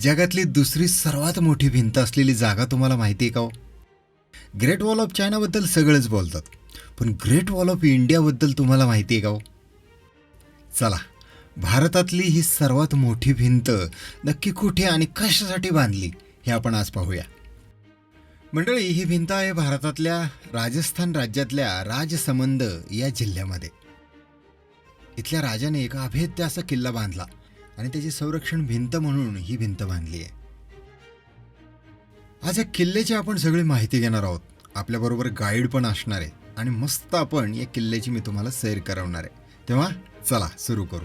जगातली दुसरी सर्वात मोठी भिंत असलेली जागा तुम्हाला माहिती आहे का हो? ग्रेट वॉल ऑफ चायनाबद्दल सगळेच बोलतात. पण ग्रेट वॉल ऑफ इंडियाबद्दल तुम्हाला माहिती आहे का हो? चला भारतातली ही सर्वात मोठी भिंत नक्की कुठे आणि कशासाठी बांधली हे आपण आज पाहूया. मंडळी ही भिंत आहे भारतातल्या राजस्थान राज्यातल्या राजसमंद या जिल्ह्यामध्ये. इथल्या राजाने एक अभेद्य असा किल्ला बांधला. आणि त्याची संरक्षण भिंत म्हणून ही भिंत बांधली आहे. आज या किल्ल्याची आपण सगळी माहिती घेणार आहोत. आपल्याबरोबर गाईड पण असणार आहे. आणि मस्त आपण या किल्ल्याची मी तुम्हाला सैर करवणार आहे. तेव्हा चला सुरू करू.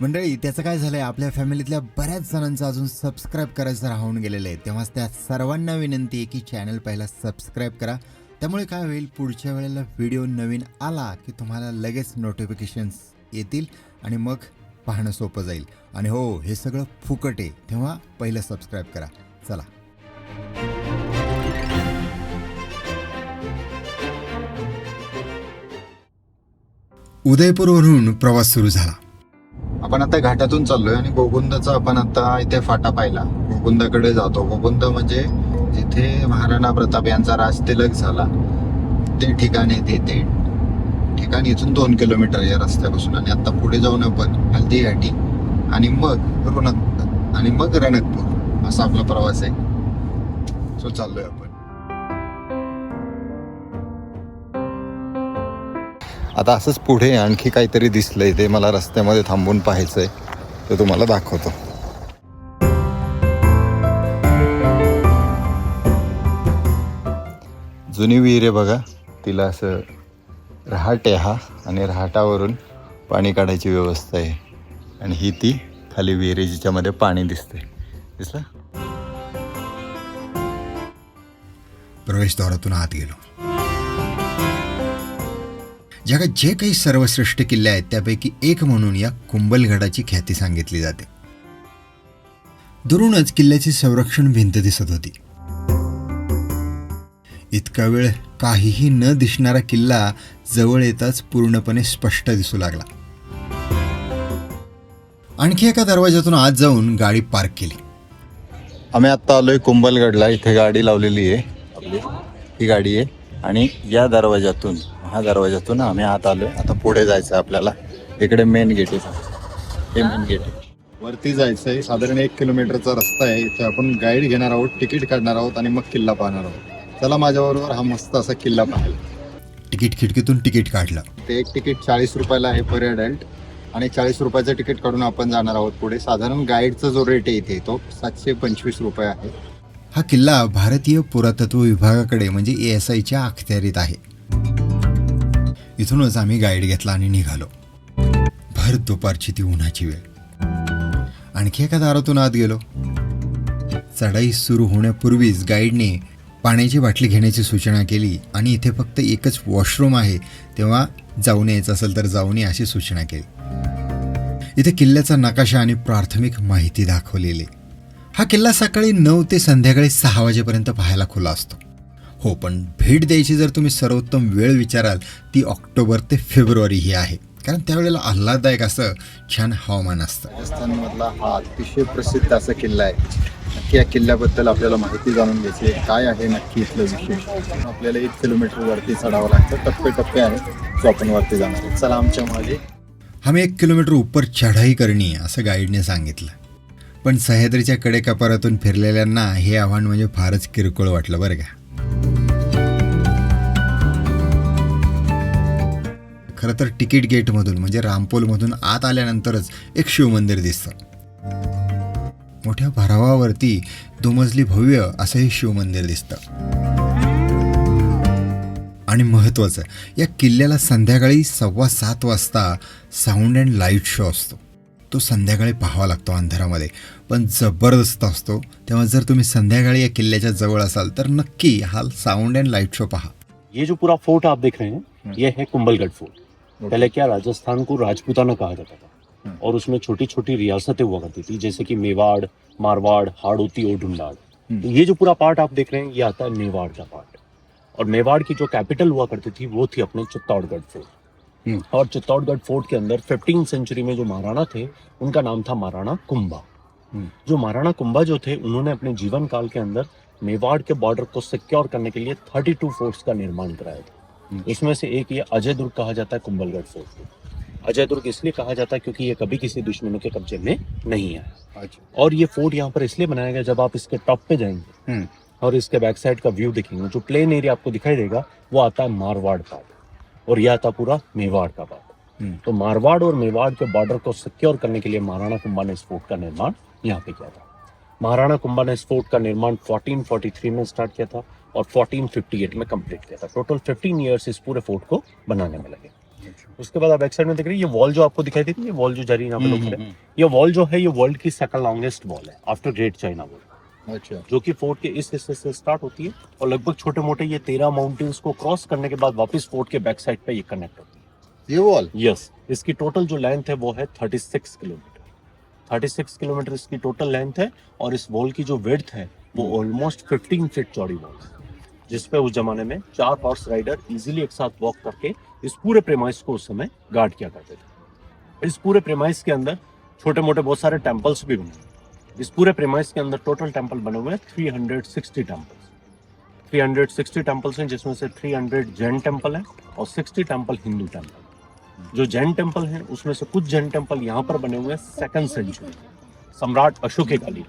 मंडळी त्याचं काय झालंय? आपल्या फॅमिलीतल्या बऱ्याच जणांचं अजून सबस्क्राईब करायचं राहून गेलेलं आहे. तेव्हाच त्या सर्वांना विनंती आहे की चॅनल पहिला सबस्क्राईब करा. त्यामुळे काय होईल? पुढच्या वेळेला व्हिडिओ नवीन आला की तुम्हाला लगेच नोटिफिकेशन्स येतील. आणि मग पाहणं सोपं जाईल. आणि हो हे सगळं फुकट. आहे तेव्हा पहिलं सबस्क्राईब करा. चला. उदयपूरवरून प्रवास सुरू झाला. आपण आता घाटातून चाललोय आणि गोकुंदचा आपण आता इथे फाटा पाहिला. गोकुंदाकडे जातो. गोकुंद म्हणजे जिथे महाराणा प्रताप यांचा राजतिलक झाला. ते ठिकाण येते ते ठिकाण इथून दोन किलोमीटर या रस्त्यापासून आणि आता पुढे जाऊन आपण हल्दीघाटी आणि मग रणक आणि मग रणकपूर असा आपला प्रवास आहे. सो चाललोय आपण. आता असंच पुढे आणखी काहीतरी दिसलंय. ते मला रस्त्यामध्ये थांबून पाहायचंय. ते तुम्हाला दाखवतो. जुनी विहीर आहे बघा. तिला असं रहाट आहे हा आणि रहाटावरून पाणी काढायची व्यवस्था आहे. आणि ही ती खाली विहीर जिच्यामध्ये पाणी दिसते दिसलं? प्रवेशद्वारातून आत गेलो. जगात जे काही सर्वश्रेष्ठ किल्ले आहेत त्यापैकी एक म्हणून या कुंभलगडाची ख्याती सांगितली जाते. दुरूनच किल्ल्याची संरक्षण भिंत दिसत होती. इतका वेळ काहीही न दिसणारा किल्ला जवळ येताच पूर्णपणे स्पष्ट दिसू लागला. आणखी एका दरवाजातून आत जाऊन गाडी पार्क केली. आम्ही आत्ता आलोय कुंभलगडला. इथे गाडी लावलेली आहे. आपली ही गाडी आहे. आणि या दरवाजातून हा दरवाजातून आम्ही आत आलोय. आता पुढे जायचं आपल्याला. इकडे मेन गेट आहे. हे मेन गेट आहे. वरती जायचं आहे साधारण एक किलोमीटरचा रस्ता आहे. इथे आपण गाईड घेणार आहोत तिकीट काढणार आहोत आणि मग किल्ला पाहणार आहोत. चला माझ्याबरोबर हा मस्त असा किल्ला पाहायला तिकीट खिडकीतून तिकीट काढलं. ते एक तिकीट चाळीस रुपयाला आहे पर अडल्ट आणि चाळीस रुपयाचं तिकीट काढून आपण जाणार आहोत पुढे. साधारण गाईडचा जो रेट आहे इथे तो सातशे पंचवीस रुपये आहे. हा किल्ला भारतीय पुरातत्व विभागाकडे म्हणजे ए एस आयच्या अखत्यारीत आहे. इथूनच आम्ही गाईड घेतला आणि निघालो. भर दुपारची ती उन्हाची वेळ. आणखी एका दारातून आत गेलो. चढाई सुरू होण्यापूर्वीच गाईडने पाण्याची बाटली घेण्याची सूचना केली आणि इथे फक्त एकच वॉशरूम आहे तेव्हा जाऊन यायचं असेल तर जाऊन ये अशी सूचना केली. इथे किल्ल्याचा नकाशा आणि प्राथमिक माहिती दाखवलेली. हा किल्ला सकाळी नऊ ते संध्याकाळी सहा वाजेपर्यंत पाहायला खुला असतो. हो पण भेट द्यायची जर तुम्ही सर्वोत्तम वेळ विचाराल ती ऑक्टोबर ते फेब्रुवारी ही आहे. कारण त्यावेळेला आल्हाददायक असं छान हवामान असतं. राजस्थानमधला हा अतिशय प्रसिद्ध असा किल्ला आहे. नक्की या किल्ल्याबद्दल आपल्याला माहिती जाणून घ्यायची आहे. काय आहे नक्की इथलं विशेष? आपल्याला एक किलोमीटर वरती चढावं लागतं. टप्पे टप्पे आहेत जो आपण वरती जाणार आहे. चला आमच्या मागे. हमें एक किलोमीटर ऊपर चढाई करणी असं गाईडने सांगितलं. पण सह्याद्रीच्या कडेकपारातून फिरलेल्यांना हे आव्हान म्हणजे फारच किरकोळ वाटलं बरं का. खरं तर तिकीट गेटमधून म्हणजे रामपोलमधून आत आल्यानंतरच एक शिवमंदिर दिसतं. मोठ्या भरावावरती दुमजली भव्य असं हे शिवमंदिर दिसतं. आणि महत्त्वाचं या किल्ल्याला संध्याकाळी सव्वा सात वाजता साऊंड अँड लाइट शो असतो. तो संध्याकाळी पाहावा लागतो अंधारामध्ये पण जबरदस्त असतो. तेव्हा जर तुम्ही संध्याकाळी या किल्ल्याच्या जवळ असाल तर नक्की हा साऊंड अँड लाइट शो पहा. ये जो पूरा फोर्ट आप देख रहे हैं ये है कुंभलगढ़ फोर्ट. पहले क्या राजस्थान को राजपूताना कहा जाता था। हम्म। और उसमें छोटी छोटी रियासतें हुआ करती थी जैसे कि मेवाड़ मारवाड़ हाड़ोती और ढूंढाड़। हम्म। तो ये जो पूरा पार्ट आप देख रहे हैं ये आता है मेवाड़ का पार्ट। और मेवाड़ की जो कैपिटल हुआ करती थी वो थी अपने चित्तौड़गढ़ फोर्ट हम्म। और चित्तौड़गढ़ फोर्ट के अंदर फिफ्टीन सेंचुरी में जो महाराणा थे उनका नाम था महाराणा कुंभा। जो महाराणा कुंभा जो थे उन्होंने अपने जीवन काल के अंदर मेवाड़ के बॉर्डर को सिक्योर करने के लिए 32 फोर्ट्स का निर्माण कराया था। उसमें से एक ये अजय दुर्ग कहा जाता है कुंभलगढ़ फोर्ट को अजय दुर्ग इसलिए कहा जाता है क्योंकि ये कभी किसी दुश्मनों के कब्जे में नहीं आया अच्छा। और ये फोर्ट यहाँ पर इसलिए बनाया गया जब आप इसके टॉप पे जाएँगे हम्म. और इसके बैक साइड का व्यू देखेंगे जो प्लेन एरिया आपको दिखाई देगा वो आता है मारवाड़ पार्ट। और यह आता पूरा मेवाड़ का पार्ट। हम्म. तो मारवाड़ और मेवाड़ के बॉर्डर को सिक्योर करने के लिए महाराणा कुंभा ने इस फोर्ट का निर्माण यहाँ पे किया था। महाराणा कुंभा ने इस फोर्ट का निर्माण 1443 में स्टार्ट किया था। और 1458 में कंप्लीट किया था। टोटल 15 इयर्स इस पूरे फोर्ट को बनाने में लगे। उसके बाद आप बैक साइड में देख रहे हैं ये वॉल जो आपको दिखाई देती है ये वॉल जो जा रही है यहाँ पे लोग खड़े ये वॉल जो है ये वर्ल्ड की सेकंड लॉन्गेस्ट वॉल है आफ्टर ग्रेट चाइना वॉल अच्छा। जो कि फोर्ट के इस हिस्से से स्टार्ट होती है और लगभग छोटे मोटे ये तेरह माउंटेन्स को क्रॉस करने के बाद वापस फोर्ट के बैक साइड पे ये कनेक्ट होती है। ये वॉल यस इसकी टोटल जो लेंथ है वो है 36 किलोमीटर 36 किलोमीटर इसकी टोटल लेंथ है और इस वॉल की जो विड्थ है वो ऑलमोस्ट 15 फीट चौड़ी वॉल है। जिस पे उस जमाने में चार हॉर्स राइडर इजीली एक साथ वॉक करके इस पूरे प्रेमाइस को उस समय गार्ड किया करते थे। इस पूरे प्रेमाइस के अंदर छोटे मोटे बहुत सारे टेम्पल्स भी बने इस पूरे प्रेमाइस के अंदर टोटल टेंपल बने हुए हैं 360 टेम्पल्स 360 टेम्पल्स हैं, जिसमें से 300 जैन टेंपल हैं और 60 टेंपल हिंदू टेंपल जो जैन टेंपल हैं, उसमें से कुछ जैन टेंपल यहाँ पर बने हुए हैं सेकंड सेंचुरी सम्राट अशोक के कालीन।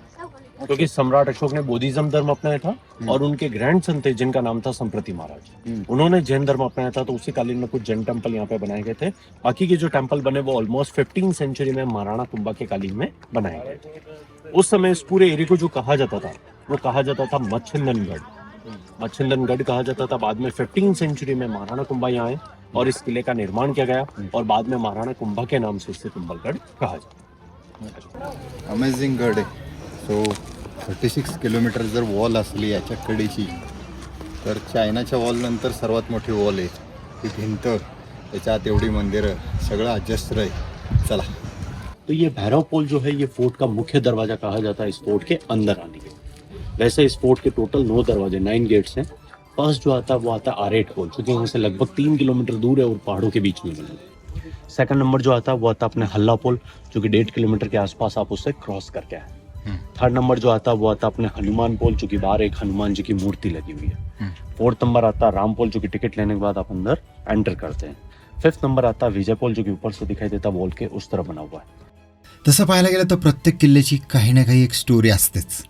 क्योंकि सम्राट अशोक ने बोधिज्म धर्म अपनाया था और उनके ग्रैंड सन थे जिनका नाम था संप्रति महाराज। उन्होंने जैन धर्म अपनाया था तो उसी कालीन में कुछ जैन टेंपल यहाँ पे बनाए गए थे। बाकी के जो टेंपल बने वो ऑलमोस्ट फिफ्टीन सेंचुरी में महाराणा कुंभा के कालीन में बनाए गए उस समय इस पूरे एरिया को जो कहा जाता था वो कहा जाता था मच्छिंदनगढ़। मच्छिंदनगढ़ कहा जाता था। बाद में फिफ्टीन सेंचुरी में महाराणा कुंभा यहाँ आए और इस किले का निर्माण किया गया और बाद में महाराणा कुंभा के नाम से इसे कुंभलगढ़ कहा जाता अमेझिंग गड आहे सो थर्टी सिक्स किलोमीटर जर वॉल असली याच्या कडेची तर चायनाच्या वॉलनंतर सर्वात मोठी वॉल आहे. ती भिंत त्याच्यात एवढी मंदिरं सगळं अजस्त्र आहे. चला. तो ये भैरव पोल जो है ये फोर्ट का मुख्य दरवाजा कहा जाता है। इस फोर्ट के अंदर आने के वैसे इस फोर्ट के टोटल नौ दरवाजे नाइन गेट्स हैं। फर्स्ट जो आता है वो आता है आर एट पोल जो कि यहाँ से लगभग तीन किलोमीटर दूर है और पहाड़ों के बीच में बना सेकंड नंबर जो आता है वो आता है अपने हल्ला पोल जो कि डेढ़ किलोमीटर के आसपास आप उससे क्रॉस करके आए। थर्ड नंबर जो आता है वो आता है अपने हनुमान पोल जो कि बाहर एक हनुमान जी की मूर्ति लगी हुई है। फोर्थ नंबर आता राम पोल जो कि टिकट लेने के बाद आप अंदर एंटर करते हैं। फिफ्थ नंबर आता विजय पोल जो कि ऊपर से दिखाई देता वॉल के उस तरफ बना हुआ है। तसं पाहायला गेलं तर प्रत्येक किल्ल्याची काही ना काही एक स्टोरी असतेच.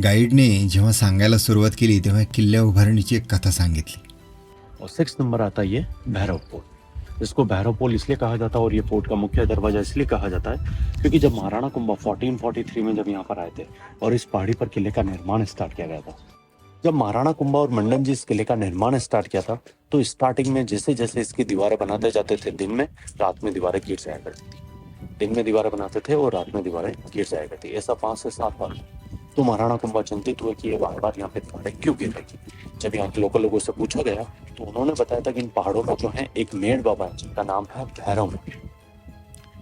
गाईडने जेव्हा सांगायला सुरुवात केली तेव्हा किल्ल्या उभारणीची एक कथा सांगितली. और सिक्स नंबर आता है ये भैरव पोल। इसको भैरव पोल इसलिए कहा जाता है और ये फोर्ट का मुख्य दरवाज़ा इसलिए कहा जाता है क्योंकि जब महाराणा कुंभा 1443 में जब यहाँ पर आए थे और इस पहाड़ी पर किले का निर्माण स्टार्ट किया गया था, जब महाराणा कुंभा और मंडन जी इस किले का निर्माण स्टार्ट किया था तो स्टार्टिंग में जैसे जैसे इसकी दीवारें बनाते जाते थे, दिन में रात में दीवारें गिर जाया करती दिन में दीवारें बनाते थे और रात में दीवारें गिर जाया करती ऐसा पाँच से सात बार। तो महाराणा कुंभा चिंतित हुए कि ये बार बार यहाँ पे दीवारें क्यों गिर रही जब यहाँ के लोकल लोगों से पूछा गया तो उन्होंने बताया था कि इन पहाड़ों में जो है, एक मेड़ बाबा है, जिनका नाम है भैरव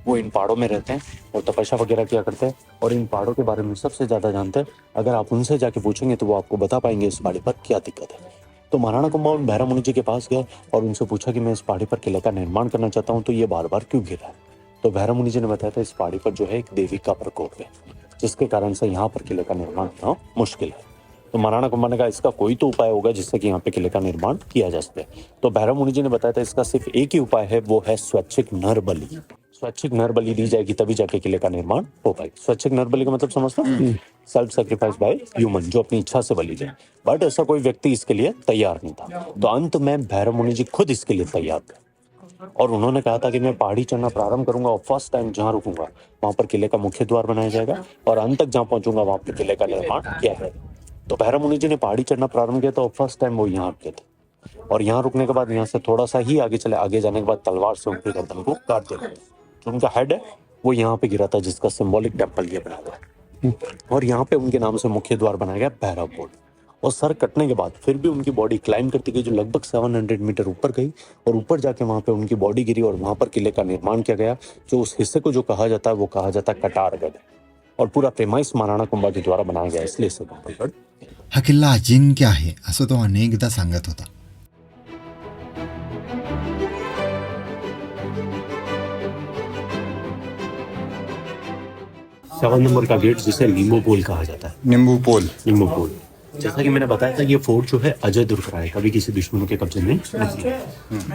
वो इन पहाड़ों में रहते हैं और तपस्या वगैरह किया करते हैं और इन पहाड़ों के बारे में सबसे ज़्यादा जानते हैं। अगर आप उनसे जाके पूछेंगे तो वो आपको बता पाएँगे इस पहाड़ी पर क्या दिक्कत है। तो महाराणा कुंभा उन भैरव मुनि जी के पास गए और उनसे पूछा कि मैं इस पहाड़ी पर किले का निर्माण करना चाहता हूँ तो ये बार बार क्यों गिर है? तो भैरव मुनि जी ने बताया था, इस पहाड़ी पर जो है एक देवी का प्रकोप है। जिसके कारण से यहाँ पर किले का निर्माण होना मुश्किल है। तो महाराणा कुंभा ने कहा इसका कोई तो उपाय होगा जिससे कि यहाँ पे किले का निर्माण किया जा सके। तो भैरव मुनि जी ने बताया था इसका सिर्फ़ एक ही उपाय है वो है स्वैच्छिक नर बलि स्वैच्छिक नर बलि दी जाएगी तभी जाके किले का निर्माण हो पाए स्वैच्छिक नर बलि का मतलब समझते हो? सेल्फ सेक्रीफाइस बाय ह्यूमन जो अपनी इच्छा से बलि जाए। बट ऐसा कोई व्यक्ति इसके लिए तैयार नहीं था। तो अंत में भैरव मुनि जी खुद इसके लिए तैयार थे। और उन्होंने कहा था कि मैं पहाड़ी चढ़ना प्रारंभ करूँगा और फ़र्स्ट टाइम जहाँ रुकूँगा, वहाँ पर किले का मुख्य द्वार बनाया जाएगा और अंत तक जहाँ पहुंचूँगा, वहाँ पर किले का निर्माण किया जाएगा। तो भैरव मुनि जी ने पहाड़ी चढ़ना प्रारंभ किया था और फ़र्स्ट टाइम वो यहाँ रुके थे। और यहाँ रुकने के बाद यहाँ से थोड़ा सा ही आगे चले, आगे जाने के बाद तलवार से उनकी गर्दन को काट गया। जो उनका हेड है, वो यहाँ पे गिरा था, जिसका सिंबॉलिक टेंपल ये बना हुआ और यहाँ पे उनके नाम से मुख्य द्वार बनाया गया भैरव पोल और सर कटने के बाद फिर भी उनकी बॉडी क्लाइम करती गई जो लगभग 700 मीटर ऊपर गई और ऊपर जाके वहां पे उनकी बॉडी गिरी और वहां पर किले का निर्माण किया गया जो उस हिस्से को जो कहा जाता है वो कहा जाता है कटारगढ़। और पूरा प्रेमाइस महाराणा कुंभा के द्वारा बनाया गया इसलिए इसे कुंभलगढ़ हा। किल्ला अजिंक्य आहे असं तो अनेकदा सांगत होता। सेवन नंबर का गेट जिसे नींबू पोल कहा जाता है। निंबू पोल। नींबू पोल। जैसा कि मैंने बताया था ये फोर्ट जो है अजय दुर्ग का है। कभी किसी दुश्मनों के कब्जे में नहीं है।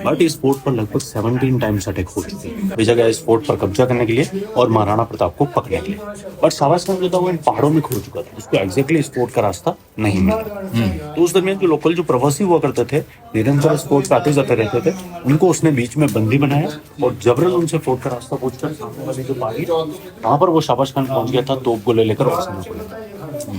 बट इस फोर्ट पर लगभग 17 टाइम्स अटैक हो चुके हैं। भेजा गया इस फोर्ट पर कब्जा करने के लिए और महाराणा प्रताप को पकड़ने के लिए। बट शाबाश खान जो था वो इन पहाड़ों में खो चुका था उसको एग्जैक्टली इस फोर्ट का रास्ता नहीं मिला। तो उस दरमियान जो लोकल जो प्रवासी हुआ करते थे निरंतर इस फोर्ट आते जाते रहते थे उनको उसने बीच में बंदी बनाया और जबरन उनसे फोर्ट का रास्ता पूछकर सामने वाली जो पहाड़ी वहाँ पर वो शाबाश खान पहुँच गया था तोप गोले लेकर और लेकर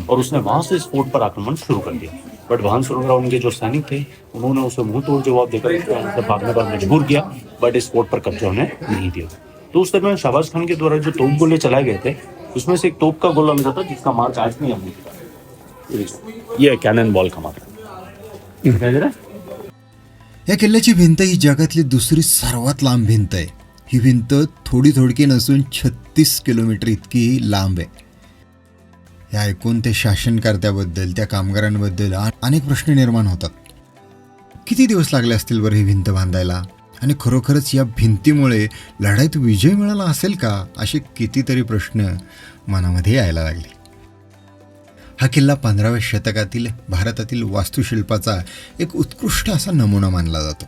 और उसने वहां से इस फोर्ट पर आक्रमण शुरू कर दिया। बट वहां सुरंगरा उनके जो सैनिक थे उन्होंने उसे मुंह तोड़ जवाब देकर भागने पर मजबूर किया बट इस फोर्ट पर कब्जा उन्हें नहीं दिया। तो उस समय शहबाज खान के द्वारा जो तोप गोले चलाए गए थे उसमें से एक तोप का गोला मिला था जिसका मार्च आज नहीं अमूल ये कैनन बॉल का मार या किल्ल्याची भिंत ही जगातली दुसरी सर्वात लांब भिंत आहे. ही भिंत थोडी थोडकी नसून छत्तीस किलोमीटर इतकी लांब आहे. हे ऐकून ते शासनकर्त्याबद्दल त्या कामगारांबद्दल अनेक प्रश्न निर्माण होतात. किती दिवस लागले असतील बरं ही भिंत बांधायला? आणि खरोखरच या भिंतीमुळे लढाईत विजय मिळाला असेल का? असे कितीतरी प्रश्न मनामध्ये यायला लागले. हा किल्ला पंधराव्या शतकातील भारतातील वास्तुशिल्पाचा एक उत्कृष्ट असा नमुना मानला जातो.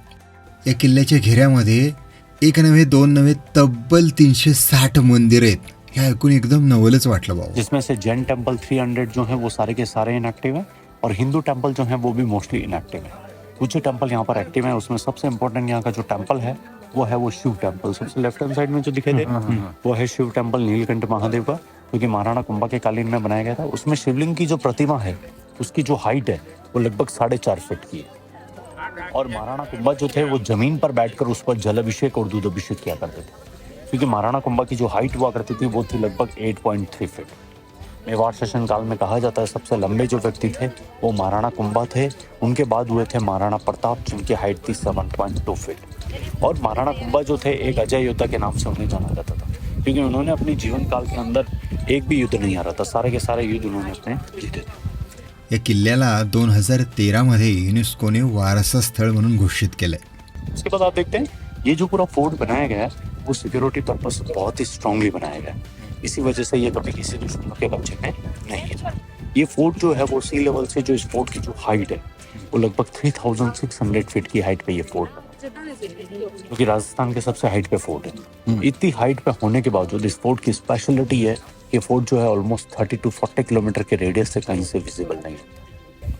या किल्ल्याच्या घेऱ्यामध्ये एक नव्हे दोन नव्हे तब्बल तीनशे साठ मंदिर आहेत. हे ऐकून एकदम नवलच वाटलं भाऊ जिसमें से जैन टेंपल 300 जो है वो सारे के सारे इनएक्टिव है और हिंदू टेंपल जो है वो भी मोस्टली इनएक्टिव है। कुछ ही टेंपल यहाँ पर एक्टिव है उसमें सबसे इम्पोर्टेंट यहाँ का जो टेंपल है वो है वो शिव टेंपल सबसे लेफ़्ट हैंड साइड में जो दिखाई दे वो है शिव टेंपल नीलकंठ महादेव का जो कि महाराणा कुंभा के कालीन में बनाया गया था। उसमें शिवलिंग की जो प्रतिमा है उसकी जो हाइट है वो लगभग साढ़े चार फीट की है। और महाराणा कुंभा जो थे वो ज़मीन पर बैठकर उस पर जल अभिषेक और दूध अभिषेक किया करते थे। क्योंकि महाराणा कुंभा की जो हाइट हुआ करती थी वो थी लगभग 8.3 फीट मेवाड़ शासन काल में कहा जाता है सबसे लंबे जो व्यक्ति थे वो महाराणा कुंभा थे। उनके बाद हुए थे महाराणा प्रताप जिनकी हाइट थी 7.2 फीट और महाराणा कुंभा जो थे एक अजय योद्धा के नाम से उन्हें जाना जाता था। क्योंकि उन्होंने अपने जीवन काल के अंदर एक भी युद्ध नहीं हारा था सारे के सारे युद्ध उन्होंने अपने जीते थे। या किल्ल्याला दोन हज़ार तेरामध्ये युनेस्कोने वारसा स्थळ म्हणून घोषित केलंय. उसके बाद आप देखते हैं ये जो पूरा फोर्ट बनाया गया है वो सिक्योरिटी पर्पज बहुत ही स्ट्रांगली बनाया गया। है इसी वजह से ये कभी किसी दुश्मन के कब्जे में नहीं है। ये फोर्ट जो है वो सी लेवल से जो इस फोर्ट की जो हाइट है वो लगभग 3600 फीट की हाइट पे ये फोर्ट है। जो कि राजस्थान के सबसे हाइट पे फोर्ट है। इतनी हाइट पे होने के बावजूद इस फोर्ट की स्पेशलिटी है कि फोर्ट जो है ऑलमोस्ट 30 टू 40 किलोमीटर के रेडियस से कहीं से विजिबल नहीं है।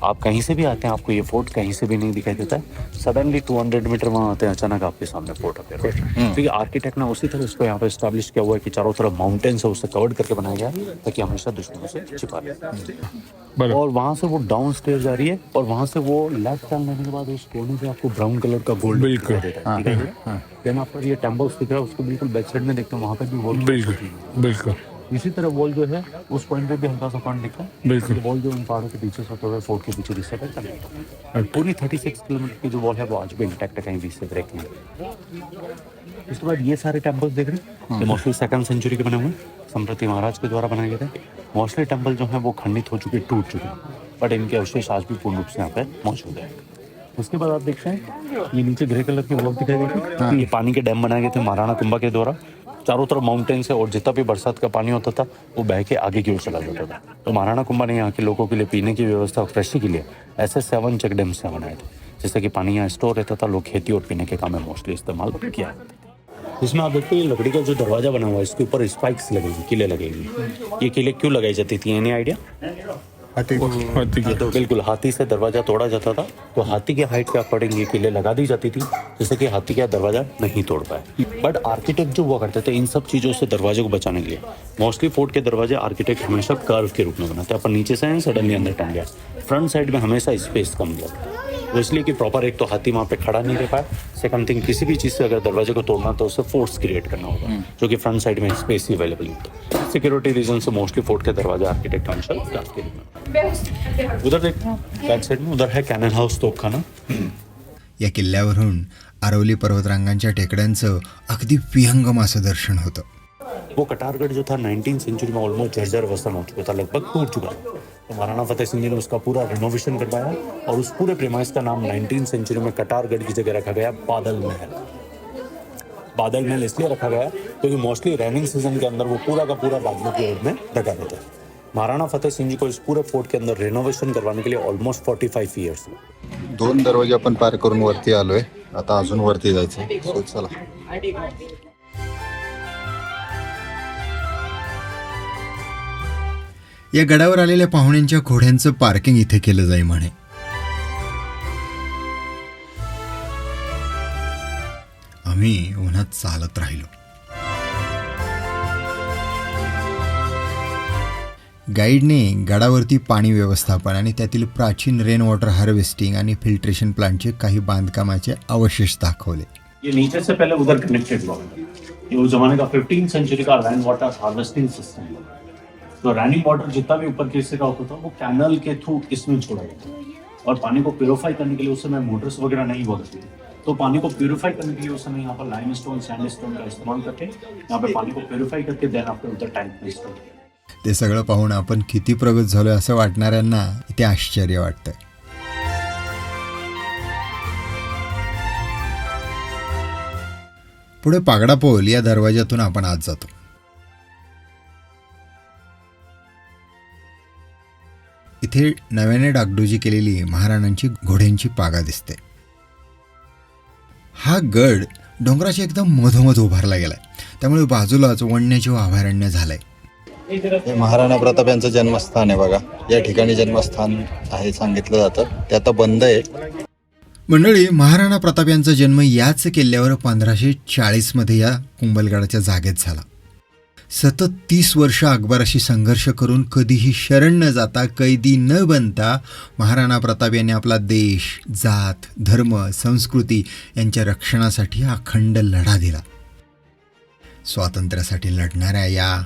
आप कहीं से भी आते हैं आपको ये फोर्ट कहीं से भी नहीं दिखाई देता है। सडनली 200 मीटर वहाँ आते हैं अचानक आपके सामने फोर्ट अपेयर होता है क्योंकि आर्किटेक्ट ने उसी तरह इसको यहाँ पे स्टैब्लिश किया हुआ है कि चारों तरफ़ माउंटेन्स है उससे कवर्ड करके बनाया गया ताकि हमेशा दुश्मनों से छिपा रहे। और वहाँ से वो डाउन स्टेज जा रही है और वहाँ से वो लेफ़्ट टर्न लेने के बाद उस कोने पे आपको ब्राउन कलर का गोल्ड दिखाई देता है दिखाई दे रहा है? देन आपका ये टेम्पल्स दिख रहा है उसको बिल्कुल बैक साइड में देखते हैं वहाँ पे भी वॉल बिल्कुल बिल्कुल। इसी तरह वॉल जो है उस पॉइंट पे भी हल्का सा पॉइंट दिखता है। बिल्कुल। वॉल जो उन पहाड़ों के पीछे से होते हुए फोर्ट के पीछे दिशा पे चला पूरी 36 किलोमीटर की जो वॉल है वो आज भी इंटैक्ट है कहीं भी से ब्रेक नहीं उसके बाद ये सारे टेम्पल्स देख रहे हैं। मोस्टली सेकंड सेंचुरी के बने हुए हैं। संप्रति महाराज के द्वारा बनाए गए थे। मोस्टली टेंपल जो है वो खंडित हो चुके टूट चुके हैं। बट इनके अवशेष आज भी पूर्ण रूप से यहाँ पे मौजूद है। उसके बाद आप देख रहे हैं ये नीचे ग्रे कलर की वॉल दिखाई देती है। ये पानी के डैम बनाए गए थे महाराणा कुंभा के द्वारा। चारों तरफ़ माउंटेन से और जितना भी बरसात का पानी होता था, वो बह के आगे की ओर चला जाता था। तो महाराणा कुंभा ने यहाँ के लोगों के लिए, पीने की व्यवस्था और कृषि के लिए ऐसे सेवन चेक डैम यहाँ बनाए थे, जिससे कि पानी यहाँ स्टोर रहता था, लोग खेती और पीने के काम में मोस्टली इस्तेमाल किया। इसमें आप देखते हैं लकड़ी का जो दरवाज़ा बना हुआ है, इसके ऊपर स्पाइक्स लगेगी, किले लगेगी। ये किले क्यों लगाई जाती थी? एनी आइडिया हाथी की। तो बिल्कुल हाथी से दरवाज़ा तोड़ा जाता था तो हाथी के हाइट के अकॉर्डिंग ये किले लगा दी जाती थी जिससे कि हाथी का दरवाज़ा नहीं तोड़ पाए। बट आर्किटेक्ट जो हुआ करते थे इन सब चीज़ों से दरवाजे को बचाने के लिए मोस्टली फोर्ट के दरवाजे आर्किटेक्ट हमेशा कर्व के रूप में बनाते हैं अपन नीचे से हैं सडनली अंदर टंग गया। फ्रंट साइड में हमेशा स्पेस कम दिया वो इसलिए कि प्रॉपर एक तो हाथी वहाँ पे खड़ा नहीं रह पाए सेकंड थिंग किसी भी चीज़ से अगर दरवाजे को तोड़ना तो उसे फोर्स क्रिएट करना होगा जो कि फ्रंट साइड में स्पेस ही अवेलेबल नहीं होता सिक्योरिटी रीजन से मोस्टली फोर्ट के दरवाजे आर्किटेक्ट हमेशा के रूप में उधर देखते हैं बैक साइड में उधर है कैनन हाउस तोपखाना या किल्ल्यावरून आरवली पर्वतरांगांच्या टेकड्यांचं अगदी विहंगम असं दर्शन होतं. वो कटारगढ़ जो था 19th सेंचुरी में ऑलमोस्ट जर्जर अवस्था में हो चुका था लगभग टूट चुका तो महाराणा फतेह सिंह जी ने उसका पूरा रिनोवेशन करवाया और उस पूरे प्रेमाइस का नाम 19th सेंचुरी में कटारगढ़ की जगह रखा गया बादल महल। बादल महल इसलिए रखा गया क्योंकि मोस्टली रेनिंग सीजन के अंदर वो पूरा का पूरा बादलों की ओर में ढका रहता है। महाराणा फतेह सिंह जी को इस पूरे फोर्ट के अंदर रेनोवेशन करवाने के लिए ऑलमोस्ट फोर्टी फाइव ईयर्स दोन दरवाजे आपण पार करून वरती आलोय. आता अजून वरती जायचं चला या गडावर आलेल्या पाहुण्यांच्या घोड्यांचं पार्किंग इथे केलं जाई म्हणे. आम्ही उन्हात चालत राहिलो. गाईडने गडावरती पाणी व्यवस्थापन आणि त्यातील प्राचीन रेन वॉटर हार्वेस्टिंग आणि फिल्ट्रेशन प्लांटचे काही बांधकामाचे अवशेष दाखवले. ये नीचे से पहले उधर कनेक्टेड हुआ ये उस जमाने का फिफ्टीन सेंचुरी का रैन वाटर हार्वेस्टिंग सिस्टम तो रैनिंग वाटर जितना भी ऊपर के हिस्से का होता था वो कैनल के थ्रू इसमें छोड़ा जाता था। और पानी को प्योरीफाई करने के लिए उस समय मोटर्स वगैरह नहीं हुआ करती थी। तो पानी को प्योरीफाई करने के लिए उस समय यहाँ पर लाइम स्टोन सैंड स्टोन का इस्तेमाल करके यहाँ पे पानी को प्योरीफाई करके देन आपके उधर टैंक में स्टोर किया। ते सगळं पाहून आपण किती प्रगत झालोय असं वाटणाऱ्यांना इथे आश्चर्य वाटतं पुढे पागडा पोल या दरवाज्यातून आपण आत जातो. इथे नव्याने डागडुजी केलेली महाराणांची घोड्यांची पागा दिसते. हा गड डोंगराच्या एकदम मधोमध उभारला गेलाय. त्यामुळे बाजूलाच वन्यजीव अभयारण्य झालंय. हे महाराणा प्रताप यांचं जन्मस्थान आहे बघा. या ठिकाणी जन्मस्थान आहे सांगितलं जातं. ते आता बंद आहे. मंडळी महाराणा प्रताप यांचा जन्म याच किल्ल्यावर पंधराशे चाळीसमध्ये या कुंभलगडाच्या जागेत झाला. सतत तीस वर्ष अकबराशी संघर्ष करून कधीही शरण न जाता कैदी न बनता महाराणा प्रताप यांनी आपला देश जात धर्म संस्कृती यांच्या रक्षणासाठी अखंड लढा दिला. स्वातंत्र्यासाठी लढणाऱ्या या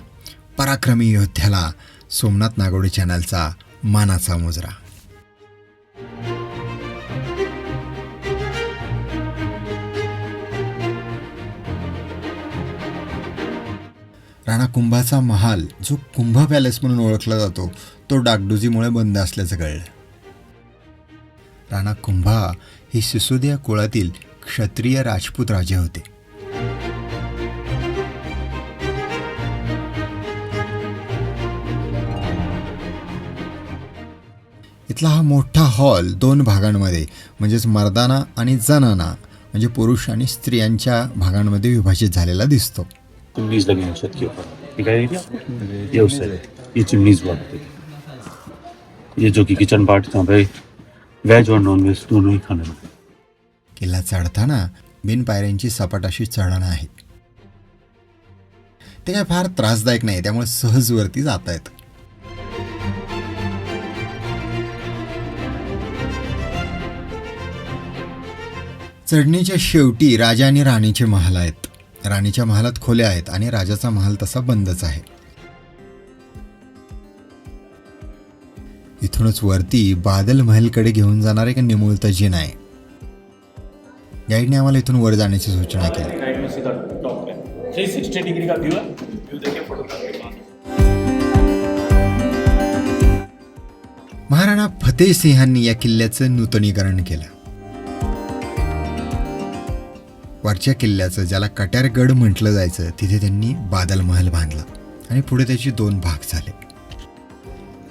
पराक्रमी योद्ध्याला सोमनाथ नागोडे चॅनलचा मानाचा मुजरा. राणा कुंभाचा महाल जो कुंभ पॅलेस म्हणून ओळखला जातो तो डागडुजीमुळे बंद असल्याचं कळलं. राणा कुंभा ही सिसोदिया कुळातील क्षत्रिय राजपूत राजे होते. इथला हा मोठा हॉल दोन भागांमध्ये म्हणजेच मर्दाना आणि जनाना म्हणजे पुरुष आणि स्त्रियांच्या भागांमध्ये विभाजित झालेला दिसतो. लगी ये जो कि किचन पार्ट और नॉन दोनों ही खाने में किल्ला चढताना बिन पायऱ्यांची सपाट अशी चढणं आहेत ते काय फार त्रासदायक नाही त्यामुळे सहज वरती जाता येतं चढणीच्या शेवटी राजा आणि राणीचे महाल आहेत. राणीच्या महालात खोल्या आहेत आणि राजाचा महाल तसा बंदच आहे. इथूनच वरती बादल महलकडे घेऊन जाणार एक निमुळतं जिन आहे. गाईडने आम्हाला इथून वर जाण्याची सूचना केली. साइड में सीधा टॉप पे 360 डिग्री का व्यू व्यू देखिए फोटोग्राफी महाराणा फतेह सिंहांनी या किल्ल्याचं नूतनीकरण केलं. वरच्या किल्ल्याचं ज्याला कट्यारगड म्हटलं जायचं तिथे त्यांनी बादल महल बांधला आणि पुढे त्याचे दोन भाग झाले.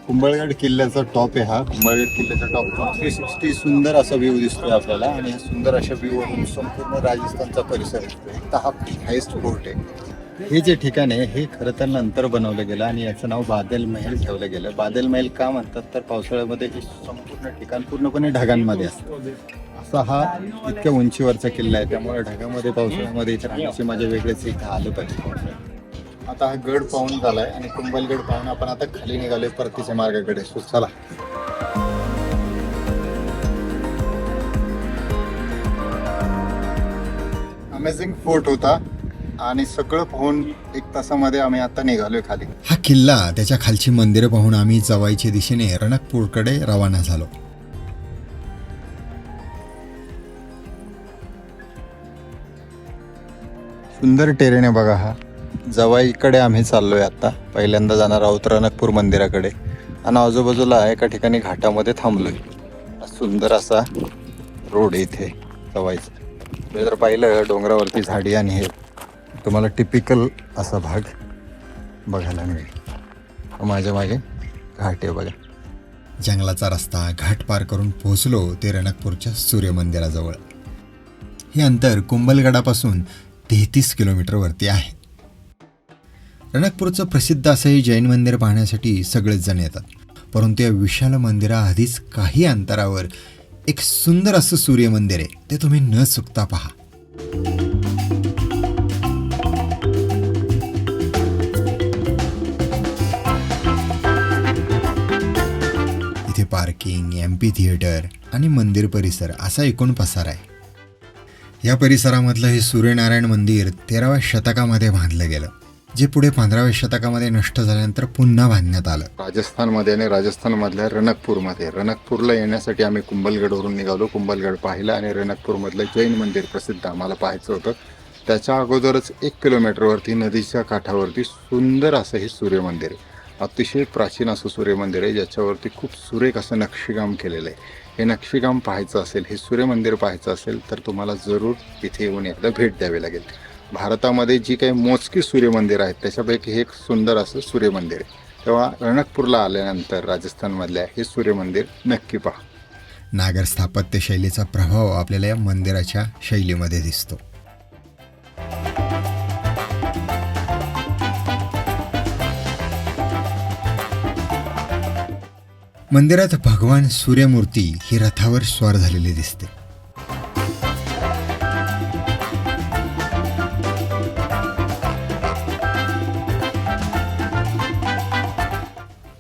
कुंभळगड किल्ल्याचा टॉप आहे हा. कुंभळगड किल्ल्याचा टॉप थ्री सिक्स्टी सुंदर असा व्ह्यू दिसतोय आपल्याला आणि या सुंदर अशा व्ह्यू वरून संपूर्ण राजस्थानचा परिसर दिसतोय. एक तर हा हायस्ट फोर्ट आहे. हे जे ठिकाण आहे हे खरं तर नंतर बनवलं गेलं आणि याचं नाव बादल महल ठेवलं गेलं. बादल महल का म्हणतात? तर पावसाळ्यामध्ये हे संपूर्ण ठिकाण पूर्णपणे ढगांमध्ये असतं. असा हा इतक्या उंचीवरचा किल्ला आहे. त्यामुळे ढगामध्ये पावसाळ्यामध्ये इथे राहण्याची मजा वेगळेच इथं आलं पाहिजे. आता हा गड पाहून झालाय आणि कुंभलगड पाहून आपण आता खाली निघालोय परतीच्या मार्गाकडे. सो चला. अमेझिंग फोर्ट होता. आणि सगळं पाहून एक तासामध्ये आम्ही आता निघालोय खाली. हा किल्ला त्याच्या खालची मंदिरं पाहून आम्ही जवाईच्या दिशेने रणकपूरकडे रवाना झालो. सुंदर टेरेन आहे बघा हा. जवाईकडे आम्ही चाललोय आता. पहिल्यांदा जाणार आहोत रणकपूर मंदिराकडे. आणि आजूबाजूला एका ठिकाणी घाटामध्ये थांबलोय. सुंदर असा रोड इथे जवाईचा तुम्ही जर पाहिलं डोंगरावरती झाडी आणि हे. तुम्हाला टिपिकल असा भाग बघायला मिळेल. माझ्या मागे घाट आहे बघा. जंगलाचा रस्ता घाट पार करून पोहोचलो ते रणकपूरच्या सूर्यमंदिराजवळ. हे अंतर कुंभलगडापासून तेहतीस किलोमीटरवरती आहे. रणकपूरचं प्रसिद्ध असं हे जैन मंदिर पाहण्यासाठी सगळेच जण येतात. परंतु या विशाल मंदिराआधीच काही अंतरावर एक सुंदर असं सूर्यमंदिर आहे ते तुम्ही न चुकता पहा. इथे पार्किंग एम पी थिएटर आणि मंदिर परिसर असा एकूण पसार आहे. या परिसरामधलं हे सूर्यनारायण मंदिर तेराव्या शतकामध्ये बांधलं गेलं जे पुढे पंधराव्या शतकामध्ये नष्ट झाल्यानंतर पुन्हा बांधण्यात आलं. राजस्थानमध्ये आणि राजस्थानमधल्या रणकपूरमध्ये रणकपूरला येण्यासाठी आम्ही कुंभलगडवरून निघालो. कुंभलगड पाहिला आणि रणकपूरमधलं जैन मंदिर प्रसिद्ध आम्हाला पाहायचं होतं. त्याच्या अगोदरच एक किलोमीटरवरती नदीच्या काठावरती सुंदर असं हे सूर्यमंदिर अतिशय प्राचीन असं सूर्यमंदिर आहे ज्याच्यावरती खूप सुरेख असं नक्षीकाम केलेलं आहे. हे नक्षीकाम पाहायचं असेल हे सूर्यमंदिर पाहायचं असेल तर तुम्हाला जरूर इथे येऊन एकदा भेट द्यावी लागेल. भारतामध्ये जी काही मोजकी सूर्यमंदिर आहेत त्याच्यापैकी हे एक सुंदर असं सूर्यमंदिर आहे. तेव्हा रणकपूरला आल्यानंतर राजस्थानमधल्या हे सूर्यमंदिर नक्की पहा. नागर स्थापत्य शैलीचा प्रभाव आपल्याला या मंदिराच्या शैलीमध्ये दिसतो. मंदिरात भगवान सूर्यमूर्ती ही रथावर स्वार झालेली दिसते.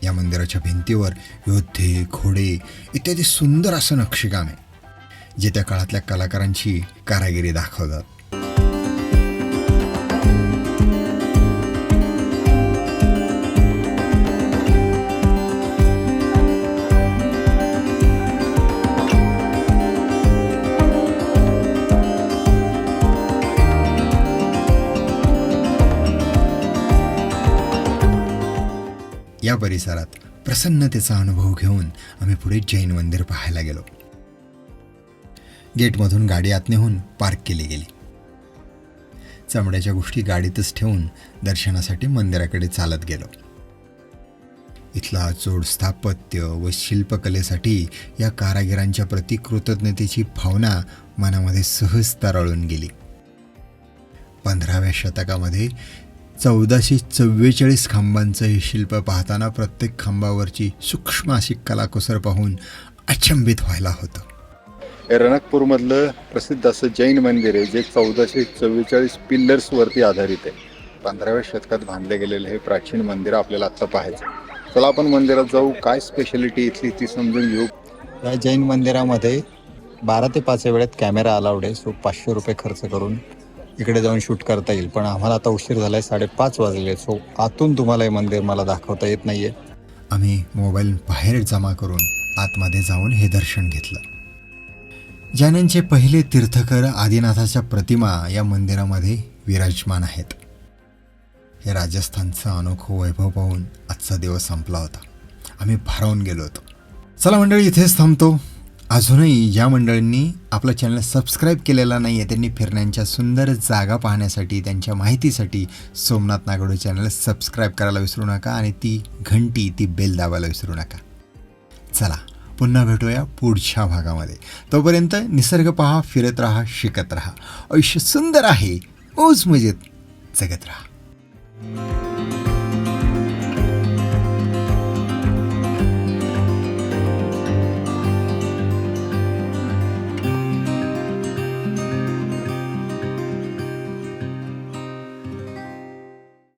या मंदिराच्या भिंतीवर योद्धे घोडे इत्यादी सुंदर असं नक्षीकाम आहे जे त्या काळातल्या कलाकारांची कारागिरी दाखवतात. या परिसरात प्रसन्नतेचा अनुभव घेऊन आम्ही पुढे जैन मंदिर पाहायला गेलो. गेटमधून गाडी आत नेहून पार्क केली गेली. चमड्याच्या गोष्टी गाडीतच ठेवून दर्शनासाठी मंदिराकडे चालत गेलो. इथला जोड स्थापत्य व शिल्पकलेसाठी या कारागिरांच्या प्रति कृतज्ञतेची भावना मनामध्ये सहज तरळून गेली. पंधराव्या शतकामध्ये चौदाशे चव्वेचाळीस खांबांचं हे शिल्प पाहताना प्रत्येक खांबावरची सूक्ष्म अशी कलाकुसर पाहून अचंबित व्हायला होतं. हे रणकपूरमधलं प्रसिद्ध असं जैन मंदिर आहे जे चौदाशे चव्वेचाळीस पिल्लर्सवरती आधारित आहे. पंधराव्या शतकात बांधले गेलेलं हे प्राचीन मंदिर आपल्याला आत्ता पाहायचं चला आपण मंदिरात जाऊ काय स्पेशालिटी इथली ती समजून घेऊ. या जैन मंदिरामध्ये बारा ते पाच वेळेत कॅमेरा अलाउड आहे सो पाचशे रुपये खर्च करून इकडे जाऊन शूट करता येईल. पण आम्हाला आता उशीर झाला आहे साडेपाच वाजले. सो आतून तुम्हाला हे मंदिर मला दाखवता येत नाही आहे आम्ही मोबाईल बाहेर जमा करून आतमध्ये जाऊन हे दर्शन घेतलं. जैनांचे पहिले तीर्थकर आदिनाथाच्या प्रतिमा या मंदिरामध्ये विराजमान आहेत. हे राजस्थानचं अनोखं वैभव पाहून आजचा दिवस संपला होता. आम्ही भारावून गेलो होतो. चला मंडळी इथेच थांबतो. अजूनही ज्या मंडळींनी आपलं चॅनल सबस्क्राईब केलेला नाही आहे त्यांनी फिरण्यांच्या सुंदर जागा पाहण्यासाठी त्यांच्या माहितीसाठी सोमनाथ नागडू चॅनल सबस्क्राईब करायला विसरू नका आणि ती घंटी ती बेल दाबायला विसरू नका. चला पुन्हा भेटूया पुढच्या भागामध्ये. तोपर्यंत निसर्ग पहा फिरत राहा शिकत राहा. आयुष्य सुंदर आहे ओज मजेत जगत राहा.